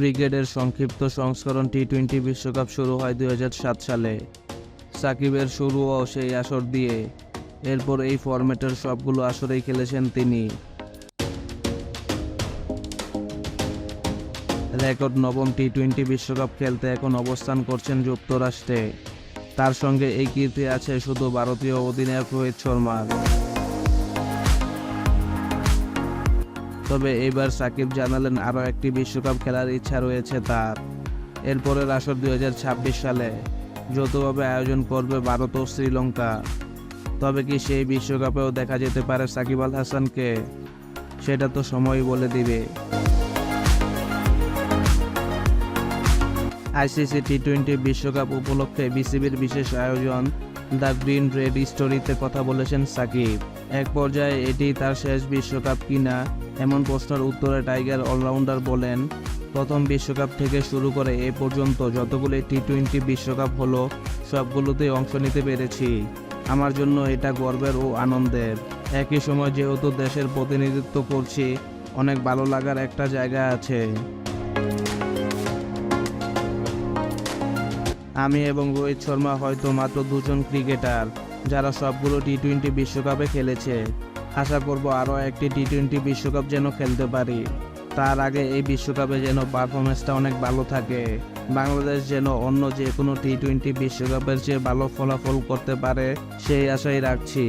ক্রিকেটের সংক্ষিপ্ত সংস্করণ টি টোয়েন্টি বিশ্বকাপ শুরু হয় দু হাজার সাত সালে। সাকিবের শুরুও সেই আসর দিয়ে। এরপর এই ফরম্যাটের সবগুলো আসরেই খেলেছেন তিনি। রেকর্ড নবম টি টোয়েন্টি বিশ্বকাপ খেলতে এখন অবস্থান করছেন যুক্তরাষ্ট্রে। তার সঙ্গে এই কীর্তি আছে শুধু ভারতীয় অধিনায়ক রোহিত শর্মার। তবে এবার সাকিব জানালেন আরও একটি বিশ্বকাপ খেলার ইচ্ছা রয়েছে তার। এরপরের আসর দু হাজার ছাব্বিশ সালে যৌথভাবে আয়োজন করবে ভারত ও শ্রীলঙ্কা। তবে কি সেই বিশ্বকাপেও দেখা যেতে পারে সাকিব আল হাসানকে? সেটা তো সময়ই বলে দিবে। আইসিসি টি টোয়েন্টি বিশ্বকাপ উপলক্ষে বিসিবির বিশেষ আয়োজন দ্য গ্রিন রেড স্টোরিতে কথা বলেছেন সাকিব। এক পর্যায়ে এটি তার শেষ বিশ্বকাপ কিনা এমন প্রশ্নের উত্তরে টাইগার অলরাউন্ডার বলেন, প্রথম বিশ্বকাপ থেকে শুরু করে এ পর্যন্ত যতগুলি টি টোয়েন্টি বিশ্বকাপ হলো, সবগুলোতেই অংশ নিতে পেরেছি। আমার জন্য এটা গর্বের ও আনন্দের। একই সময় যেহেতু দেশের প্রতিনিধিত্ব করছি, অনেক ভালো লাগার একটা জায়গা আছে। আমি এবং রোহিত শর্মা হয়তো মাত্র দুজন ক্রিকেটার, যারা সবগুলো টি টোয়েন্টি বিশ্বকাপে খেলেছে। আশা করব আরও একটি টি টোয়েন্টি বিশ্বকাপ যেন খেলতে পারি। তার আগে এই বিশ্বকাপে যেন পারফরমেন্সটা অনেক ভালো থাকে। বাংলাদেশ যেন অন্য যে কোনো টি টোয়েন্টি বিশ্বকাপের চেয়ে ভালো ফলাফল করতে পারে, সেই আশাই রাখছি।